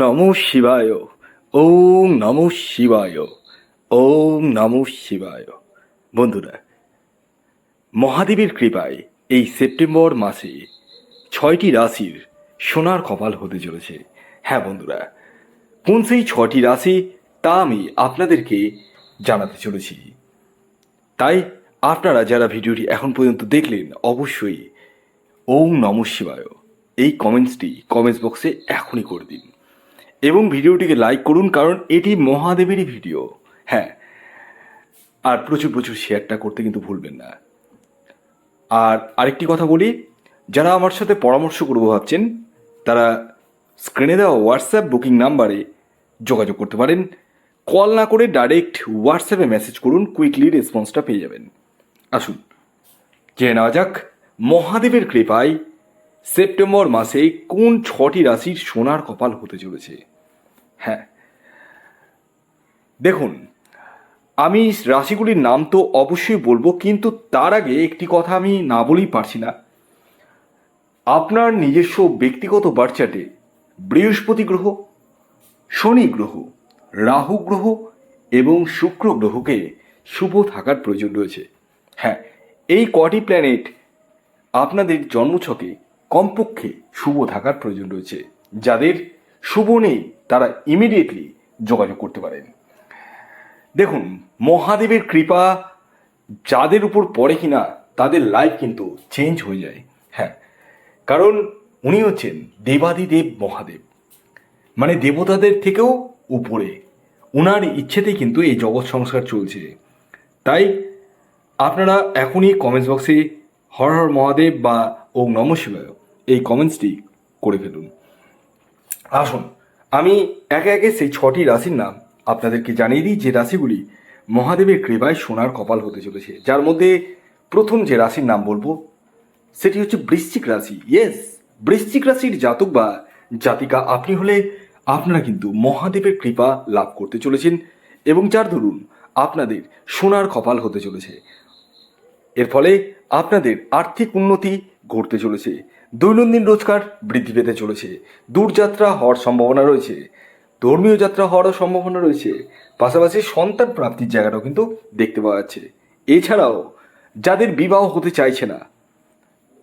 নমঃ শিবায়। ওম নমঃ শিবায়। ওম নমঃ শিবায়। বন্ধুরা, মহাদেবের কৃপায় এই সেপ্টেম্বর মাসে ছয়টি রাশির সোনার কপাল হতে চলেছে। হ্যাঁ বন্ধুরা, কোন সেই ছটি রাশি তা আমি আপনাদেরকে জানাতে চলেছি। তাই আপনারা যারা ভিডিওটি এখন পর্যন্ত দেখলেন, অবশ্যই ওম নম শিবায় এই কমেন্টসটি কমেন্টস বক্সে এখনই করে দিন। এবং ভিডিওটিকে লাইক করুন, কারণ এটি মহাদেবেরই ভিডিও হ্যাঁ আর প্রচুর প্রচুর শেয়ারটা করতে কিন্তু ভুলবেন না। আর আরেকটি কথা বলি, যারা আমার সাথে পরামর্শ করব ভাবছেন, তারা স্ক্রিনে দেওয়া হোয়াটসঅ্যাপ বুকিং নাম্বারে যোগাযোগ করতে পারেন। কল না করে ডাইরেক্ট হোয়াটসঅ্যাপে মেসেজ করুন কুইকলি রেসপন্সটা পেয়ে যাবেন। আসুন, জেনে নেওয়া যাক, মহাদেবের কৃপায় সেপ্টেম্বর মাসে কোন ছটি রাশির সোনার কপাল হতে চলেছে? হ্যাঁ। দেখুন, আমি রাশিগুলির নাম তো অবশ্যই বলব, কিন্তু তার আগে একটি কথা আমি না বলেই পারছি না। আপনার নিজস্ব ব্যক্তিগত বার্চাটে বৃহস্পতি গ্রহ, শনি গ্রহ, রাহু গ্রহ এবং শুক্র গ্রহকে শুভ থাকার প্রয়োজন রয়েছে। হ্যাঁ এই কটি প্ল্যানেট আপনাদের জন্মছকে কমপক্ষে শুভ থাকার প্রয়োজন রয়েছে। যাদের শুভ নেই, তারা ইমিডিয়েটলি যোগাযোগ করতে পারেন। দেখুন, মহাদেবের কৃপা যাদের উপর পড়ে কিনা, তাদের লাইফ কিন্তু চেঞ্জ হয়ে যায়। হ্যাঁ কারণ উনি হচ্ছেন দেবাদিদেব মহাদেব। মানে দেবতাদের থেকেও উপরে। ওনার ইচ্ছেতেই কিন্তু এই জগৎ সংস্কার চলছে। তাই আপনারা এখনই কমেন্টস বক্সে হর হর মহাদেব বা ওম নম শিবায় এই কমেন্টসটি করে ফেলুন। আসুন, আমি একে একে সেই ছটি রাশির নাম আপনাদেরকে জানিয়ে দিই। যে রাশিগুলি মহাদেবের কৃপায় সোনার কপাল হতে চলেছে, যার মধ্যে প্রথম যে রাশির নাম বলব, সেটি হচ্ছে বৃশ্চিক রাশি। ইয়েস বৃশ্চিক রাশির জাতক বা জাতিকা আপনি হলে আপনারা কিন্তু মহাদেবের কৃপা লাভ করতে চলেছেন এবং যার ধরুন আপনাদের সোনার কপাল হতে চলেছে। এর ফলে আপনাদের আর্থিক উন্নতি ঘটতে চলেছে। দৈনন্দিন রোজগার বৃদ্ধি পেতে চলেছে। দূরযাত্রা হওয়ার সম্ভাবনা রয়েছে। ধর্মীয় যাত্রা হওয়ারও সম্ভাবনা রয়েছে। পাশাপাশি সন্তান প্রাপ্তির জায়গাটাও কিন্তু দেখতে পাওয়া যাচ্ছে। এছাড়াও, যাদের বিবাহ হতে চাইছে না,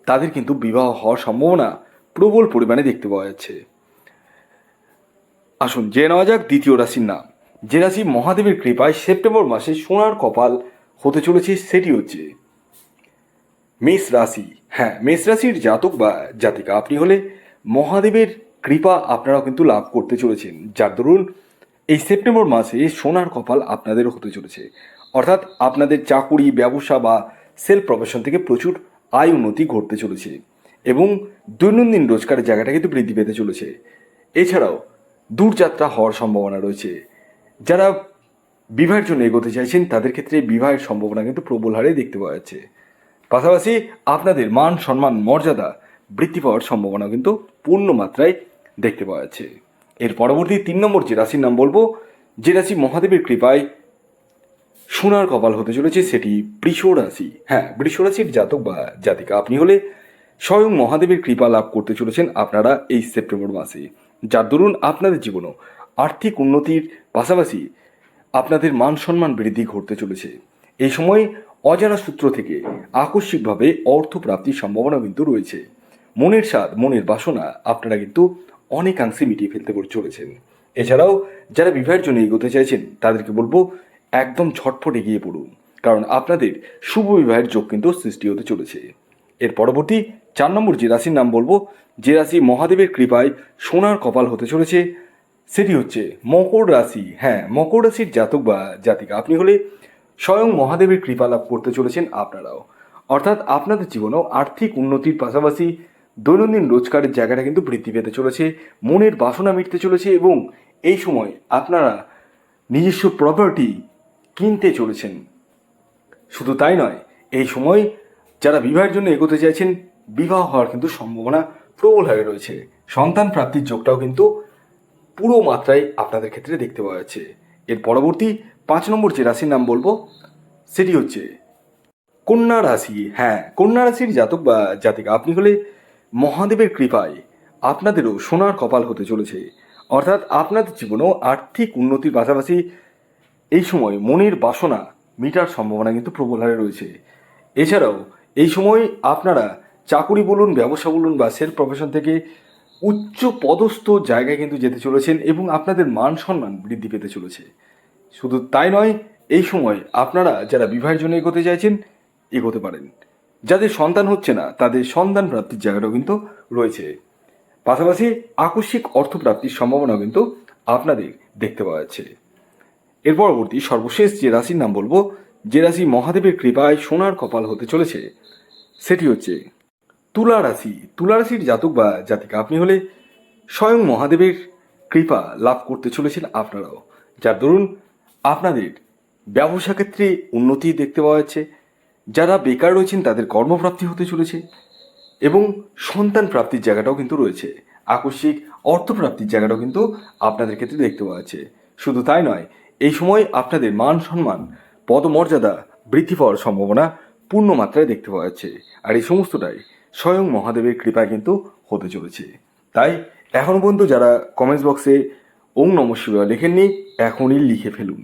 তাদের কিন্তু বিবাহ হওয়ার সম্ভাবনা প্রবল পরিমাণে দেখতে পাওয়া যাচ্ছে। আসুন জেনে নেওয়া যাক দ্বিতীয় রাশির নাম। যে রাশি মহাদেবের কৃপায় সেপ্টেম্বর মাসে সোনার কপাল হতে চলেছে, সেটি হচ্ছে মেষ রাশি। হ্যাঁ মেষ রাশির জাতক বা জাতিকা, আপনি হলে মহাদেবের কৃপা আপনারাও কিন্তু লাভ করতে চলেছেন। যার দরুন এই সেপ্টেম্বর মাসে সোনার কপাল আপনাদের হতে চলেছে। অর্থাৎ আপনাদের চাকুরি, ব্যবসা বা সেলফ প্রফেশন থেকে প্রচুর আয় উন্নতি ঘটতে চলেছে এবং দৈনন্দিন রোজগারের জায়গাটা কিন্তু বৃদ্ধি পেতে চলেছে। এছাড়াও দূরযাত্রা হওয়ার সম্ভাবনা রয়েছে। যারা বিবাহের জন্য এগোতে চাইছেন, তাদের ক্ষেত্রে বিবাহের সম্ভাবনা কিন্তু প্রবল হারে দেখতে পাওয়া যাচ্ছে। পাশাপাশি আপনাদের মান, সম্মান, মর্যাদা বৃদ্ধি পাওয়ার সম্ভাবনা কিন্তু পূর্ণ মাত্রায় দেখতে পাওয়া যাচ্ছে। এর পরবর্তী তিন নম্বর যে রাশির নাম বলব, যে রাশি মহাদেবের কৃপায় সোনার কপাল হতে চলেছে সেটি বৃষ রাশি। হ্যাঁ বৃষ রাশির জাতক বা জাতিকা, আপনি হলে স্বয়ং মহাদেবের কৃপা লাভ করতে চলেছেন আপনারা এই সেপ্টেম্বর মাসে। যার দরুন আপনাদের জীবনও আর্থিক উন্নতির পাশাপাশি আপনাদের মান, সম্মান বৃদ্ধি ঘটতে চলেছে। এই সময় অজানা সূত্র থেকে আকস্মিকভাবে অর্থ প্রাপ্তির সম্ভাবনা কিন্তু রয়েছে। মনের স্বাদ, মনের বাসনা আপনারা কিন্তু অনেকাংশে মিটিয়ে ফেলতে করে চলেছেন। এছাড়াও যারা বিবাহের জন্য এগোতে চাইছেন, তাদেরকে বলব একদম ছটফট এগিয়ে পড়ুন, কারণ আপনাদের শুভ বিবাহের যোগ কিন্তু সৃষ্টি হতে চলেছে। এর পরবর্তী চার নম্বর যে রাশির নাম বলব, যে রাশি মহাদেবের কৃপায় সোনার কপাল হতে চলেছে, সেটি হচ্ছে মকর রাশি। হ্যাঁ মকর রাশির জাতক বা জাতিকা, আপনি হলে স্বয়ং মহাদেবের কৃপা লাভ করতে চলেছেন আপনারাও। অর্থাৎ আপনাদের জীবনেও আর্থিক উন্নতির পাশাপাশি দৈনন্দিন রোজগারের জায়গাটা কিন্তু বৃদ্ধি পেতে চলেছে, মনের বাসনা মিটতে চলেছে এবং এই সময় আপনারা নিজস্ব প্রপার্টি কিনতে চলেছেন। শুধু তাই নয়, এই সময় যারা বিবাহের জন্য এগোতে চাইছেন, বিবাহ হওয়ার কিন্তু সম্ভাবনা প্রবল হয়ে রয়েছে। সন্তান প্রাপ্তির যোগটাও কিন্তু পুরো মাত্রায় আপনাদের ক্ষেত্রে দেখতে পাওয়া যাচ্ছে। এর পরবর্তী পাঁচ নম্বর যে রাশির নাম বলব, সেটি হচ্ছে কন্যা রাশি। হ্যাঁ কন্যা রাশির জাতক বা জাতিকা, আপনি হলে মহাদেবের কৃপায় আপনাদেরও সোনার কপাল হতে চলেছে। অর্থাৎ আপনাদের জীবনেও আর্থিক উন্নতির পাশাপাশি এই সময় মনের বাসনা মিটার সম্ভাবনা কিন্তু প্রবল হারে রয়েছে। এছাড়াও এই সময় আপনারা চাকুরি বলুন, ব্যবসা বলুন বা সেলফ প্রফেশন থেকে উচ্চ পদস্থ জায়গায় কিন্তু যেতে চলেছেন এবং আপনাদের মান সম্মান বৃদ্ধি পেতে চলেছে। শুধু তাই নয়, এই সময় আপনারা যারা বিবাহের জন্য এগোতে চাইছেন, এগোতে পারেন। যাদের সন্তান হচ্ছে না, তাদের সন্তান প্রাপ্তির জায়গাটাও কিন্তু রয়েছে। পাশাপাশি আকস্মিক অর্থপ্রাপ্তির সম্ভাবনা কিন্তু আপনাদের দেখতে পাওয়া যাচ্ছে। এর পরবর্তী সর্বশেষ যে রাশির নাম বলব, যে রাশি মহাদেবের কৃপায় সোনার কপাল হতে চলেছে, সেটি হচ্ছে তুলা রাশি। তুলা রাশির জাতক বা জাতিকা আপনি হলে স্বয়ং মহাদেবের কৃপা লাভ করতে চলেছেন আপনারাও। যার দরুন আপনাদের ব্যবসা ক্ষেত্রে উন্নতি দেখতে পাওয়া যাচ্ছে। যারা বেকার রয়েছেন, তাদের কর্মপ্রাপ্তি হতে চলেছে এবং সন্তান প্রাপ্তির জায়গাটাও কিন্তু রয়েছে। আকস্মিক অর্থপ্রাপ্তির জায়গাটাও কিন্তু আপনাদের ক্ষেত্রে দেখতে পাওয়া যাচ্ছে। শুধু তাই নয়, এই সময় আপনাদের মান সম্মান, পদমর্যাদা বৃদ্ধি পাওয়ার সম্ভাবনা পূর্ণ মাত্রায় দেখতে পাওয়া যাচ্ছে। আর এই সমস্তটাই স্বয়ং মহাদেবের কৃপায় কিন্তু হতে চলেছে। তাই এখন পর্যন্ত যারা কমেন্টস বক্সে ওং নম শিবায় লেখেননি, এখনই লিখে ফেলুন।